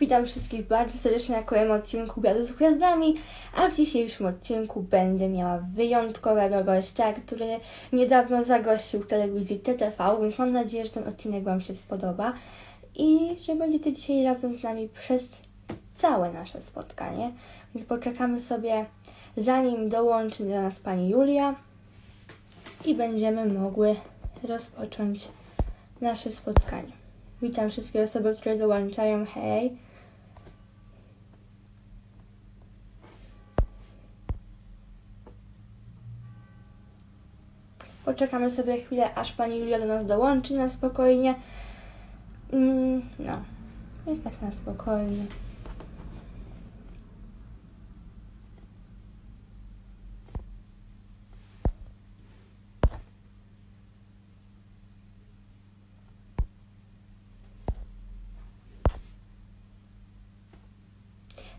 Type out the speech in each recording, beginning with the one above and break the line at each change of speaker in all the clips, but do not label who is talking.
Witam wszystkich bardzo serdecznie na kolejnym odcinku Biadu z Gwiazdami, a w dzisiejszym odcinku będę miała wyjątkowego gościa, który niedawno zagościł w telewizji TTV, więc mam nadzieję, że ten odcinek Wam się spodoba i że będziecie dzisiaj razem z nami przez całe nasze spotkanie. Więc poczekamy sobie, zanim dołączy do nas Pani Julia i będziemy mogły rozpocząć nasze spotkanie. Witam wszystkie osoby, które dołączają. Hej. Poczekamy sobie chwilę, aż pani Julia do nas dołączy na spokojnie. Mm, no, jest tak na spokojnie.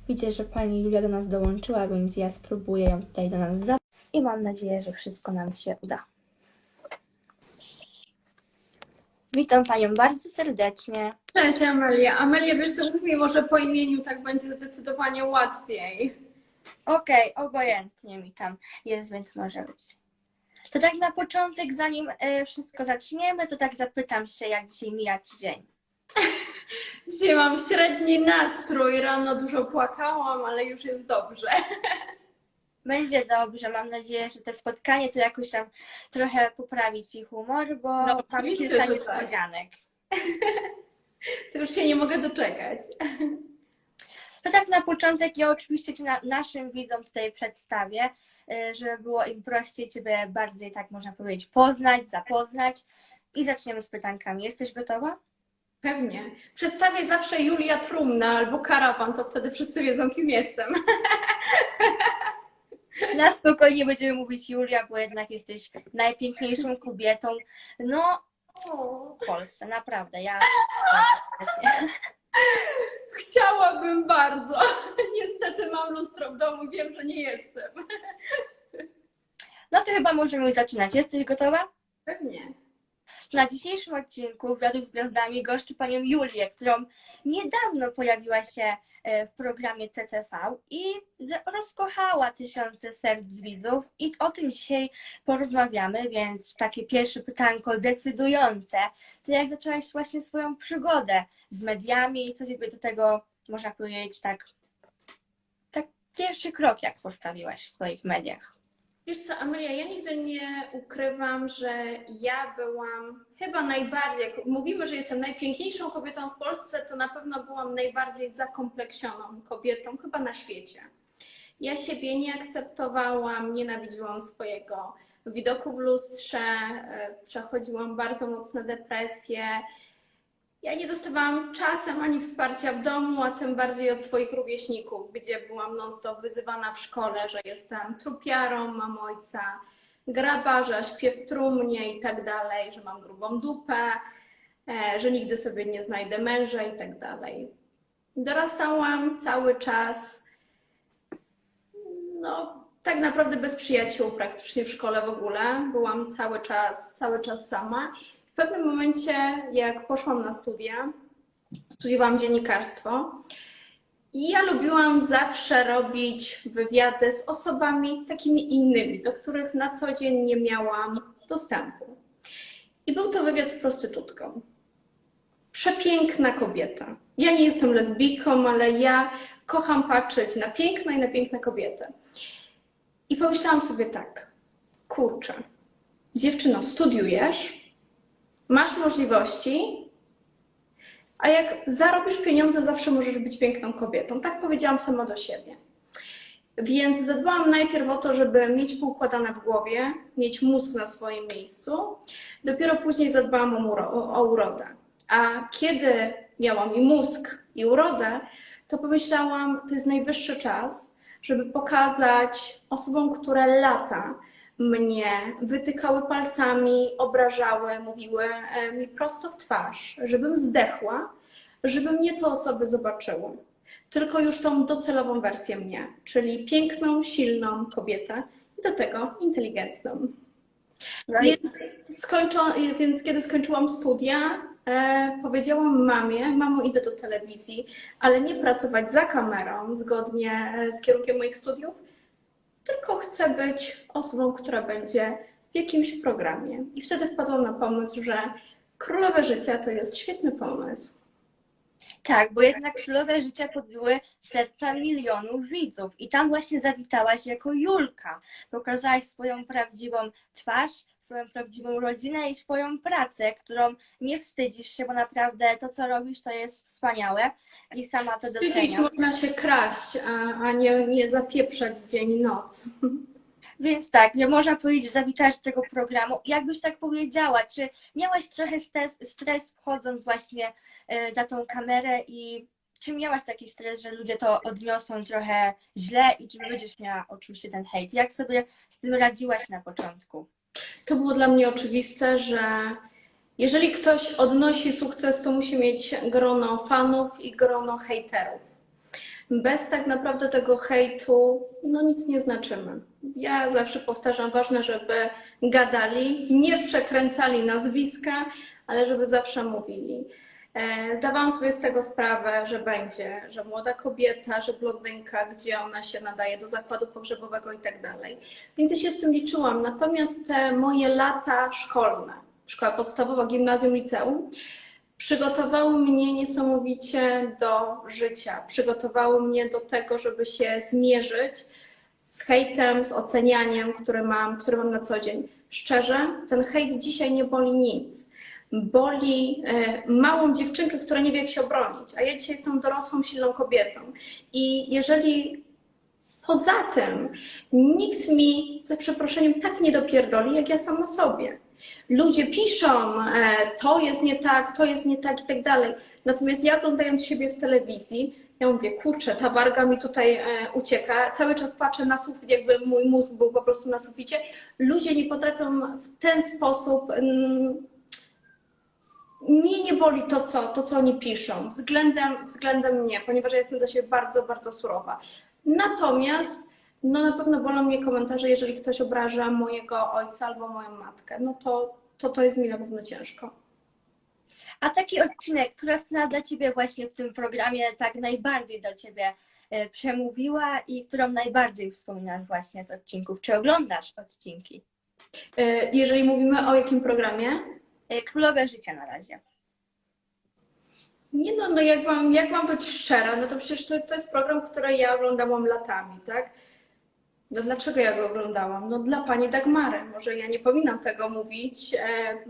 Widzę, że pani Julia do nas dołączyła, więc ja spróbuję ją tutaj do nas zabrać i mam nadzieję, że wszystko nam się uda. Witam panią bardzo serdecznie.
Cześć Amelia. Amelia, wiesz co, mów mi może po imieniu, tak będzie zdecydowanie łatwiej.
Okej, obojętnie mi tam jest, więc może być. To tak na początek, zanim e, wszystko zaczniemy, to tak zapytam się, jak dzisiaj mija ci dzień.
Dzisiaj mam średni nastrój, rano dużo płakałam, ale już jest dobrze.
Będzie dobrze, mam nadzieję, że to spotkanie to jakoś tam trochę poprawi ci humor, bo
No,
mam kilka
tak.
niespodzianek.
To już się nie mogę doczekać.
To tak na początek ja oczywiście Cię na, naszym widzom tutaj przedstawię, y, żeby było im prościej Ciebie bardziej, tak można powiedzieć, poznać, zapoznać. I zaczniemy z pytankami. Jesteś gotowa?
Pewnie. Przedstawię zawsze Julia Trumna albo Karawan, to wtedy wszyscy wiedzą, kim jestem.
Na spokojnie będziemy mówić Julia, bo jednak jesteś najpiękniejszą kobietą, no, w Polsce, naprawdę. Ja
Chciałabym bardzo. Niestety mam lustro w domu, wiem, że nie jestem.
No to chyba możemy już zaczynać. Jesteś gotowa?
Pewnie.
Na dzisiejszym odcinku Wiadu z Gwiazdami goszczy panią Julię, którą niedawno pojawiła się e, w programie TTV i rozkochała tysiące serc widzów i o tym dzisiaj porozmawiamy, więc takie pierwsze pytanko decydujące. To jak zaczęłaś właśnie swoją przygodę z mediami i co ciebie do tego, można powiedzieć, tak, tak pierwszy krok jak postawiłaś w swoich mediach?
Wiesz co, Amelia, ja nigdy nie ukrywam, że ja byłam chyba najbardziej, jak mówimy, że jestem najpiękniejszą kobietą w Polsce, to na pewno byłam najbardziej zakompleksioną kobietą chyba na świecie. Ja siebie nie akceptowałam, nienawidziłam swojego widoku w lustrze, e, przechodziłam bardzo mocne depresje. Ja nie dostawałam czasem ani wsparcia w domu, a tym bardziej od swoich rówieśników, gdzie byłam non-stop wyzywana w szkole, że jestem trupiarą, mam ojca grabarza, śpię w trumnie i tak dalej, że mam grubą dupę, e, że nigdy sobie nie znajdę męża i tak dalej. Dorastałam cały czas, no tak naprawdę bez przyjaciół praktycznie w szkole w ogóle. Byłam cały czas, cały czas sama. W pewnym momencie, jak poszłam na studia, studiowałam dziennikarstwo i ja lubiłam zawsze robić wywiady z osobami takimi innymi, do których na co dzień nie miałam dostępu. I był to wywiad z prostytutką. Przepiękna kobieta. Ja nie jestem lesbijką, ale ja kocham patrzeć na piękne i na piękne kobiety. I pomyślałam sobie tak, kurczę, dziewczyno, studiujesz, masz możliwości, a jak zarobisz pieniądze, zawsze możesz być piękną kobietą. Tak powiedziałam sama do siebie. Więc zadbałam najpierw o to, żeby mieć poukładane w głowie, mieć mózg na swoim miejscu. Dopiero później zadbałam o, o, o urodę. A kiedy miałam i mózg, i urodę, to pomyślałam, to jest najwyższy czas, żeby pokazać osobom, które lata mnie wytykały palcami, obrażały, mówiły e, mi prosto w twarz, żebym zdechła, żeby mnie te osoby zobaczyły. Tylko już tą docelową wersję mnie, czyli piękną, silną kobietę i do tego inteligentną.
I
Więc, więc kiedy skończyłam studia, e, powiedziałam mamie, mamo idę do telewizji, ale nie pracować za kamerą zgodnie e, z kierunkiem moich studiów, tylko chcę być osobą, która będzie w jakimś programie. I wtedy wpadłam na pomysł, że Królowe Życia to jest świetny pomysł.
Tak, bo jednak Królowe Życia podjęły serca milionów widzów i tam właśnie zawitałaś jako Julka. Pokazałaś swoją prawdziwą twarz, swoją prawdziwą rodzinę i swoją pracę, którą nie wstydzisz się, bo naprawdę to, co robisz, to jest wspaniałe i sama to doceniam.
można się kraść, a, a nie, nie zapieprzać dzień i noc.
Więc tak, nie można powiedzieć, zawitałaś do tego programu. Jakbyś tak powiedziała, czy miałaś trochę stres, stres wchodząc właśnie e, za tą kamerę i czy miałaś taki stres, że ludzie to odniosą trochę źle i czy będziesz miała oczywiście ten hejt? Jak sobie z tym radziłaś na początku?
To było dla mnie oczywiste, że jeżeli ktoś odnosi sukces, to musi mieć grono fanów i grono hejterów. Bez tak naprawdę tego hejtu, no nic nie znaczymy. Ja zawsze powtarzam, ważne, żeby gadali, nie przekręcali nazwiska, ale żeby zawsze mówili. E, Zdawałam sobie z tego sprawę, że będzie, że młoda kobieta, że blondynka, gdzie ona się nadaje do zakładu pogrzebowego i tak dalej. Więc ja się z tym liczyłam. Natomiast te moje lata szkolne, szkoła podstawowa, gimnazjum, liceum, przygotowały mnie niesamowicie do życia. Przygotowały mnie do tego, żeby się zmierzyć z hejtem, z ocenianiem, które mam, które mam na co dzień. Szczerze, ten hejt dzisiaj nie boli nic. Boli e, małą dziewczynkę, która nie wie, jak się obronić. A ja dzisiaj jestem dorosłą, silną kobietą. I jeżeli poza tym nikt mi, za przeproszeniem, tak nie dopierdoli, jak ja sama sobie. Ludzie piszą, e, to jest nie tak, to jest nie tak i tak dalej. Natomiast ja oglądając siebie w telewizji, ja mówię, kurczę, ta warga mi tutaj e, ucieka. Cały czas patrzę na sufit, jakby mój mózg był po prostu na suficie. Ludzie nie potrafią w ten sposób. mm, Mnie nie boli to, co, to, co oni piszą, względem, względem mnie, ponieważ ja jestem dla siebie bardzo, bardzo surowa. Natomiast no na pewno bolą mnie komentarze, jeżeli ktoś obraża mojego ojca albo moją matkę. No to to, to jest mi na pewno ciężko.
A taki odcinek, która scena dla Ciebie właśnie w tym programie tak najbardziej do Ciebie e, przemówiła i którą najbardziej wspominasz właśnie z odcinków? Czy oglądasz odcinki?
E, Jeżeli mówimy o jakim programie?
E, Królowe Życia na razie.
Nie no, no jak mam, jak mam być szczera, no to przecież to, to jest program, który ja oglądałam latami, tak? No dlaczego ja go oglądałam? No dla pani Dagmary. Może ja nie powinnam tego mówić, e,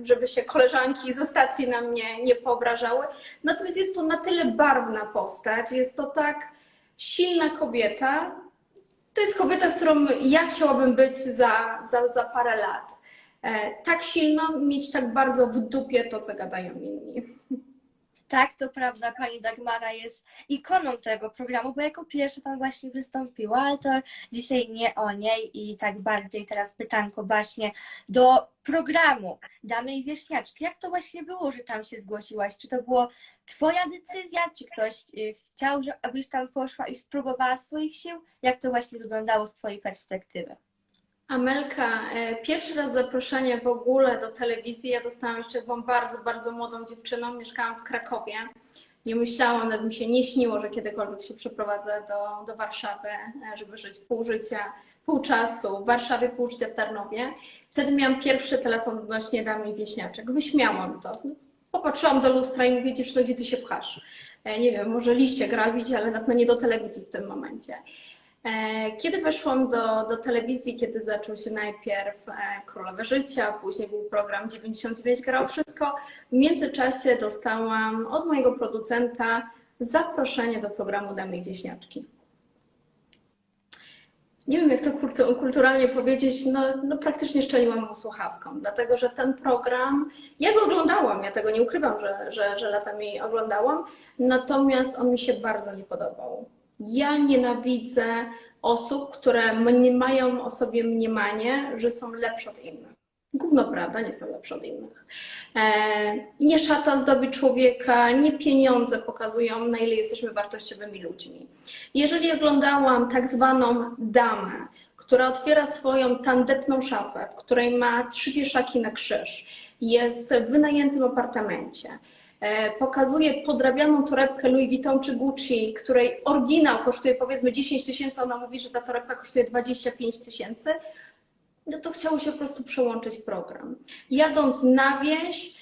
żeby się koleżanki ze stacji na mnie nie poobrażały. Natomiast jest to na tyle barwna postać, jest to tak silna kobieta. To jest kobieta, którą ja chciałabym być za, za, za parę lat. E, Tak silną, mieć tak bardzo w dupie to, co gadają inni.
Tak, to prawda, pani Dagmara jest ikoną tego programu, bo jako pierwsza tam właśnie wystąpiła, ale to dzisiaj nie o niej i tak bardziej teraz pytanko właśnie do programu Damy Wieśniaczki. Jak to właśnie było, że tam się zgłosiłaś? Czy to była twoja decyzja, czy ktoś y, chciał, abyś tam poszła i spróbowała swoich sił? Jak to właśnie wyglądało z twojej perspektywy?
Amelka, e, pierwszy raz zaproszenie w ogóle do telewizji ja dostałam jeszcze, byłam bardzo, bardzo młodą dziewczyną, mieszkałam w Krakowie. Nie myślałam, nawet mi się nie śniło, że kiedykolwiek się przeprowadzę do, do Warszawy, e, żeby żyć pół życia, pół czasu w Warszawie, pół życia w Tarnowie. Wtedy miałam pierwszy telefon odnośnie damy wieśniaczek. Wyśmiałam to. Popatrzyłam do lustra i mówię, dziewczyno, gdzie ty się pchasz? E, Nie wiem, może liście grabić, ale na pewno nie do telewizji w tym momencie. E, Kiedy weszłam do, do telewizji, kiedy zaczął się najpierw e, Królowe Życia, później był program 99 grało wszystko, w międzyczasie dostałam od mojego producenta zaproszenie do programu Damy i Wieśniaczki. Nie wiem, jak to kultu- kulturalnie powiedzieć, no, no praktycznie szczeliłam mu słuchawką, dlatego że ten program, ja go oglądałam, ja tego nie ukrywam, że, że, że latami oglądałam, natomiast on mi się bardzo nie podobał. Ja nienawidzę osób, które mają o sobie mniemanie, że są lepsze od innych. Gówno prawda, nie są lepsze od innych. E, nie szata zdobi człowieka, nie pieniądze pokazują, na ile jesteśmy wartościowymi ludźmi. Jeżeli oglądałam tak zwaną damę, która otwiera swoją tandetną szafę, w której ma trzy wieszaki na krzyż, jest w wynajętym apartamencie, pokazuje podrabianą torebkę Louis Vuitton czy Gucci, której oryginał kosztuje powiedzmy 10 tysięcy, ona mówi, że ta torebka kosztuje 25 tysięcy, no to chciało się po prostu przełączyć program. Jadąc na wieś,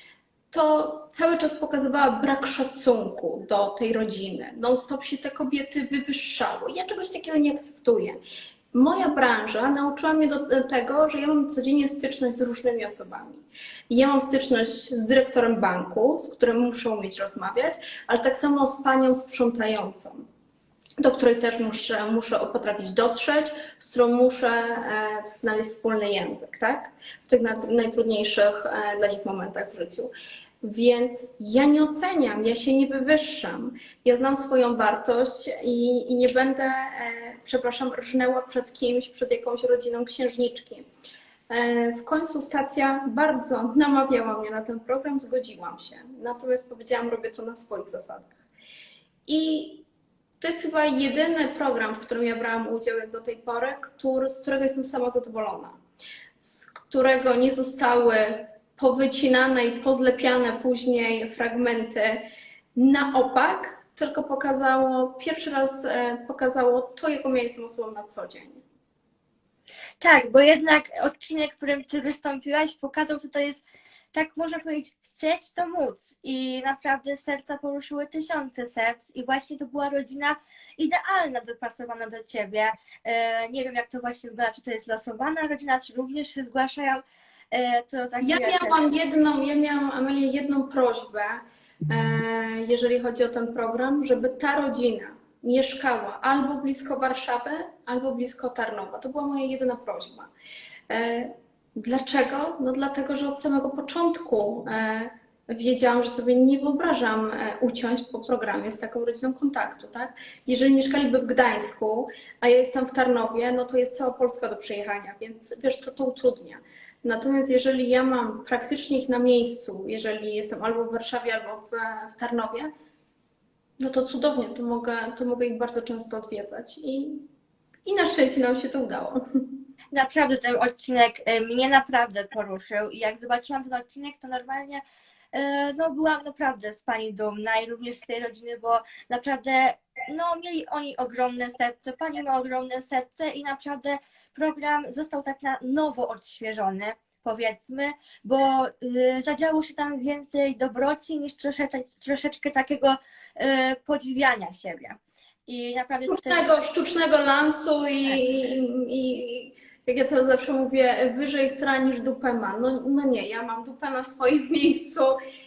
to cały czas pokazywała brak szacunku do tej rodziny. Non-stop się te kobiety wywyższały. Ja czegoś takiego nie akceptuję. Moja branża nauczyła mnie do tego, że ja mam codziennie styczność z różnymi osobami. Ja mam styczność z dyrektorem banku, z którym muszę umieć rozmawiać, ale tak samo z panią sprzątającą do której też muszę, muszę potrafić dotrzeć, z którą muszę e, znaleźć wspólny język, tak? W tych najtrudniejszych e, dla nich momentach w życiu. Więc ja nie oceniam, ja się nie wywyższam. Ja znam swoją wartość i, i nie będę, e, przepraszam, rżnęła przed kimś, przed jakąś rodziną księżniczki. E, W końcu stacja bardzo namawiała mnie na ten program, zgodziłam się. Natomiast powiedziałam, robię to na swoich zasadach. I to jest chyba jedyny program, w którym ja brałam udział do tej pory, który, z którego jestem sama zadowolona. Z którego nie zostały powycinane i pozlepiane później fragmenty na opak, tylko pokazało, pierwszy raz e, pokazało to, jaką ja jestem osobą na co dzień.
Tak, bo jednak odcinek, w którym ty wystąpiłaś, pokazał, że to jest, tak można powiedzieć, chcieć to móc. I naprawdę serca poruszyły tysiące serc i właśnie to była rodzina idealna, dopasowana do ciebie. E, Nie wiem, jak to właśnie wygląda, czy to jest losowana rodzina, czy również się zgłaszają. E, To za
Ja miałam jedną, ja miałam, Amelię, jedną prośbę, jeżeli chodzi o ten program, żeby ta rodzina mieszkała albo blisko Warszawy, albo blisko Tarnowa. To była moja jedyna prośba. E, Dlaczego? No dlatego, że od samego początku e, wiedziałam, że sobie nie wyobrażam e, uciąć po programie z taką rodziną kontaktu, tak? Jeżeli mieszkaliby w Gdańsku, a ja jestem w Tarnowie, no to jest cała Polska do przejechania, więc wiesz, to to utrudnia. Natomiast jeżeli ja mam praktycznie ich na miejscu, jeżeli jestem albo w Warszawie, albo w, w Tarnowie, no to cudownie, to mogę, to mogę ich bardzo często odwiedzać i, i na szczęście nam się to udało.
Naprawdę ten odcinek e, mnie naprawdę poruszył i jak zobaczyłam ten odcinek, to normalnie no, byłam naprawdę z Pani dumna i również z tej rodziny, bo naprawdę no, mieli oni ogromne serce, Pani ma ogromne serce i naprawdę program został tak na nowo odświeżony, powiedzmy, bo y, zadziało się tam więcej dobroci niż troszeczkę, troszeczkę takiego y, podziwiania siebie. I naprawdę tutaj-
Sztucznego, sztucznego lansu i, i, i jak ja to zawsze mówię, wyżej sra niż dupę ma. No, no nie, ja mam dupę na swoim miejscu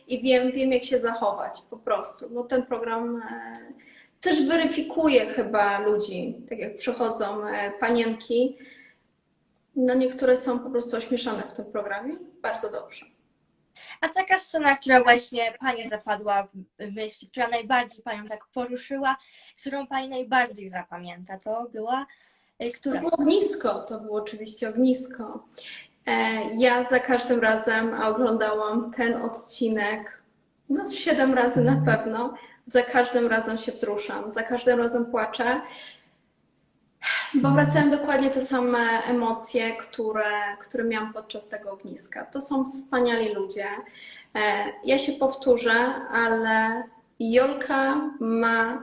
i wiem, wiem jak się zachować po prostu. No ten program e, też weryfikuje chyba ludzi, tak jak przychodzą e, panienki. No niektóre są po prostu ośmieszane w tym programie. Bardzo dobrze.
A taka scena, która właśnie Pani zapadła w myśli, która najbardziej Panią tak poruszyła, którą Pani najbardziej zapamięta, to była
To
która?
było ognisko, to było oczywiście ognisko. E, Ja za każdym razem, a oglądałam ten odcinek, no siedem razy na pewno, za każdym razem się wzruszam, za każdym razem płaczę, bo wracają dokładnie te same emocje, które, które miałam podczas tego ogniska. To są wspaniali ludzie. E, Ja się powtórzę, ale Jolka ma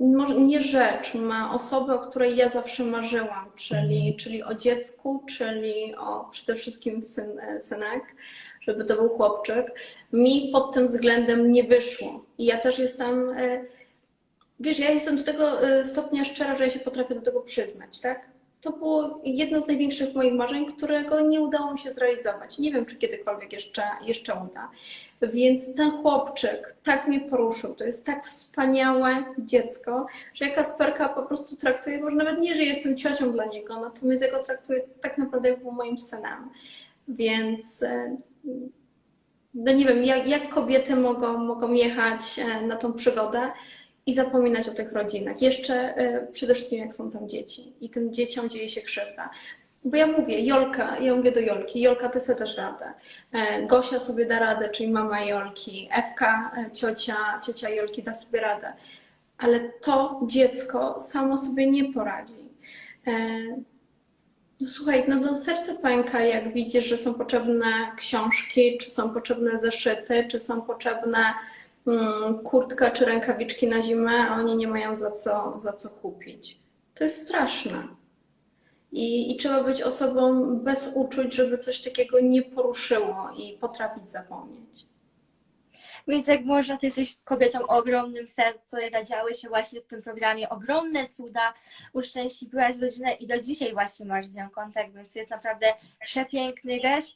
nie rzecz, ma osobę, o której ja zawsze marzyłam, czyli, czyli o dziecku, czyli o przede wszystkim syn, synek, żeby to był chłopczyk. Mi pod tym względem nie wyszło. I ja też jestem, e, wiesz, ja jestem do tego e, stopnia szczera, że ja się potrafię do tego przyznać, tak? To było jedno z największych moich marzeń, którego nie udało mi się zrealizować. Nie wiem, czy kiedykolwiek jeszcze, jeszcze uda. Więc ten chłopczyk tak mnie poruszył. To jest tak wspaniałe dziecko, że ja Kacperka po prostu traktuję, może nawet nie, że jestem ciocią dla niego, natomiast ja go traktuję tak naprawdę jak był moim synem. Więc e, no nie wiem, jak, jak kobiety mogą, mogą jechać e, na tą przygodę i zapominać o tych rodzinach. Jeszcze e, przede wszystkim jak są tam dzieci i tym dzieciom dzieje się krzywda. Bo ja mówię, Jolka, ja mówię do Jolki, Jolka, ty sobie też radę. E, Gosia sobie da radę, czyli mama Jolki, Ewka, e, ciocia, ciocia Jolki da sobie radę. Ale to dziecko samo sobie nie poradzi. No słuchaj, no do serca pęka, jak widzisz, że są potrzebne książki, czy są potrzebne zeszyty, czy są potrzebne kurtka czy rękawiczki na zimę, a oni nie mają za co, za co kupić. To jest straszne. I, I trzeba być osobą bez uczuć, żeby coś takiego nie poruszyło i potrafić zapomnieć.
Więc jak można, ty jesteś kobietą o ogromnym sercu i zadziały się właśnie w tym programie ogromne cuda, uszczęśliwiłaś rodzinę i do dzisiaj właśnie masz z nią kontakt, więc jest naprawdę przepiękny gest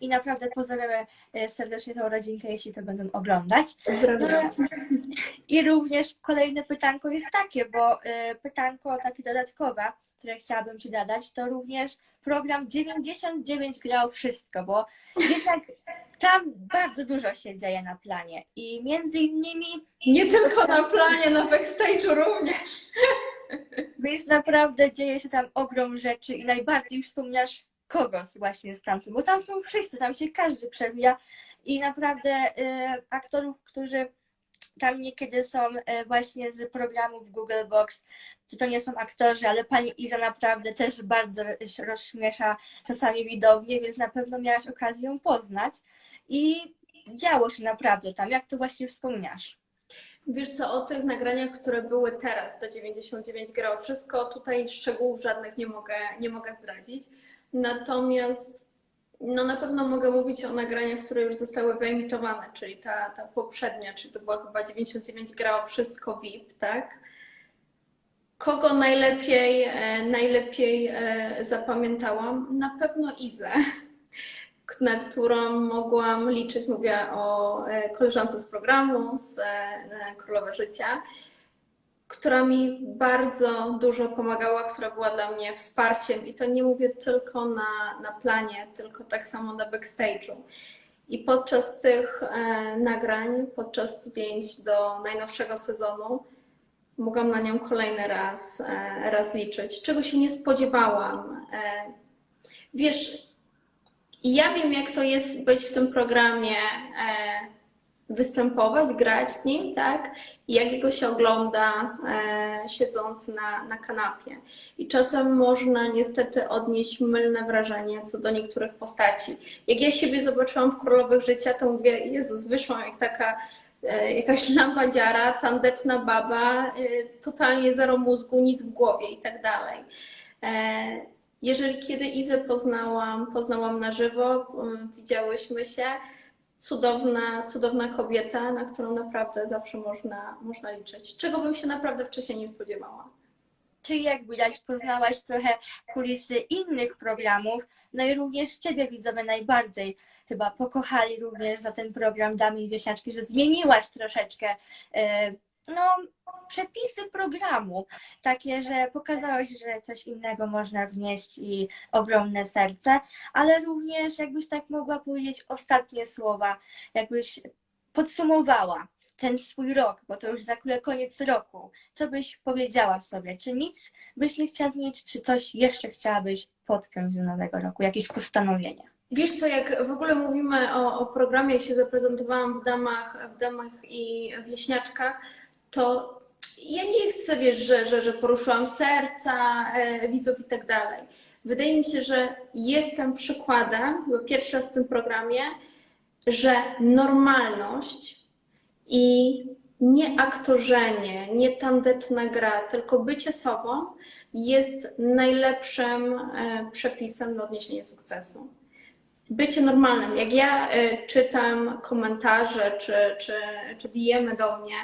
i naprawdę pozdrawiamy e, serdecznie tą rodzinkę, jeśli to będą oglądać.
Pozdrawiam.
I również kolejne pytanko jest takie, bo y, pytanko takie dodatkowe, które chciałabym Ci zadać, to również program 99 grał wszystko, bo jednak tam bardzo dużo się dzieje na planie i między innymi
Nie tylko na planie, na backstage'u również.
Więc naprawdę dzieje się tam ogrom rzeczy i najbardziej wspominasz kogoś właśnie stamtąd, bo tam są wszyscy, tam się każdy przewija i naprawdę y, aktorów, którzy tam niekiedy są y, właśnie z programów Google Box, to to nie są aktorzy, ale pani Iza naprawdę też bardzo rozśmiesza czasami widownię, więc na pewno miałaś okazję ją poznać i działo się naprawdę tam. Jak to właśnie wspominasz?
Wiesz co, o tych nagraniach, które były teraz, do 99 grał wszystko, tutaj szczegółów żadnych nie mogę, nie mogę zdradzić. Natomiast no na pewno mogę mówić o nagraniach, które już zostały wyemitowane, czyli ta, ta poprzednia, czyli to była chyba 99 grało wszystko VIP, tak? Kogo najlepiej, e, najlepiej e, zapamiętałam? Na pewno Izę, na którą mogłam liczyć. Mówię o e, koleżance z programu, z Królowe Życia, która mi bardzo dużo pomagała, która była dla mnie wsparciem. I to nie mówię tylko na, na planie, tylko tak samo na backstage'u. I podczas tych nagrań, podczas zdjęć do najnowszego sezonu, mogłam na nią kolejny raz, e, raz liczyć, czego się nie spodziewałam. E, wiesz, ja wiem, jak to jest być w tym programie, e, występować, grać w nim, tak? I jak jego się ogląda, siedząc na, na kanapie. I czasem można niestety odnieść mylne wrażenie co do niektórych postaci. Jak ja siebie zobaczyłam w Królowych Życia, to mówię, Jezus, wyszłam jak taka jakaś lampa tandetna baba, e, totalnie zero mózgu, nic w głowie i tak dalej. E, Jeżeli kiedy Izę poznałam, poznałam na żywo, widziałyśmy się, cudowna, cudowna kobieta, na którą naprawdę zawsze można, można liczyć. Czego bym się naprawdę wcześniej nie spodziewała.
Czyli jak widać, poznałaś trochę kulisy innych programów, no i również Ciebie widzowie najbardziej chyba pokochali również za ten program Damy i Wieśniaczki, że zmieniłaś troszeczkę e, no, przepisy programu, takie, że pokazałaś, że coś innego można wnieść i ogromne serce, ale również jakbyś tak mogła powiedzieć ostatnie słowa, jakbyś podsumowała ten swój rok, bo to już za chwilę koniec roku. Co byś powiedziała sobie? Czy nic byś nie chciała mieć, czy coś jeszcze chciałabyś podpiąć do nowego roku? Jakieś postanowienia?
Wiesz co, jak w ogóle mówimy o, o programie, jak się zaprezentowałam w damach, w damach i wieśniaczkach, to ja nie chcę, wiesz, że, że, że poruszyłam serca e, widzów i tak dalej. Wydaje mi się, że jestem przykładem, bo pierwszy raz w tym programie, że normalność i nie aktorzenie, nie tandetna gra, tylko bycie sobą jest najlepszym e, przepisem na odniesienie sukcesu. Bycie normalnym. Jak ja e, czytam komentarze, czy, czy, czy do mnie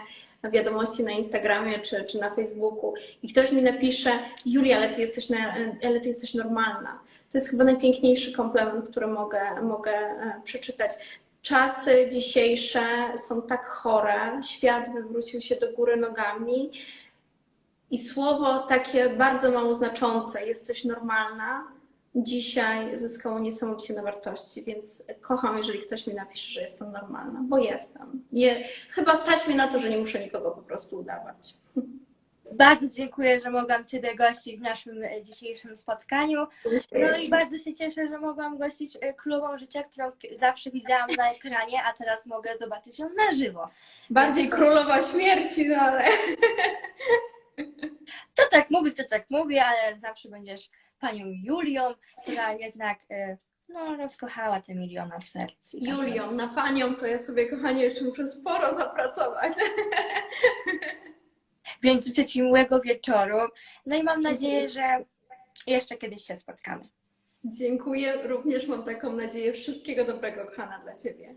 wiadomości na Instagramie, czy, czy na Facebooku i ktoś mi napisze, Julia, ale ty jesteś, ale ty jesteś normalna. To jest chyba najpiękniejszy komplement, który mogę, mogę e, przeczytać. Czasy dzisiejsze są tak chore, świat wywrócił się do góry nogami i słowo takie bardzo mało znaczące, jesteś normalna, dzisiaj zyskało niesamowicie na wartości, więc kocham, jeżeli ktoś mi napisze, że jestem normalna, bo jestem. Nie, chyba stać mnie na to, że nie muszę nikogo po prostu udawać.
Bardzo dziękuję, że mogłam Ciebie gościć w naszym e, dzisiejszym spotkaniu. No i bardzo się cieszę, że mogłam gościć e, Królową Życia, którą zawsze widziałam na ekranie, a teraz mogę zobaczyć ją na żywo.
Bardziej królowa śmierci, no ale
To tak mówi, to tak mówi, ale zawsze będziesz panią Julią, która jednak e, no, rozkochała te miliona serc.
Julią, na panią to ja sobie, kochanie, jeszcze muszę sporo zapracować.
Więc życzę Ci miłego wieczoru. No i mam nadzieję, że jeszcze kiedyś się spotkamy.
Dziękuję, również mam taką nadzieję. Wszystkiego dobrego, kochana, dla Ciebie.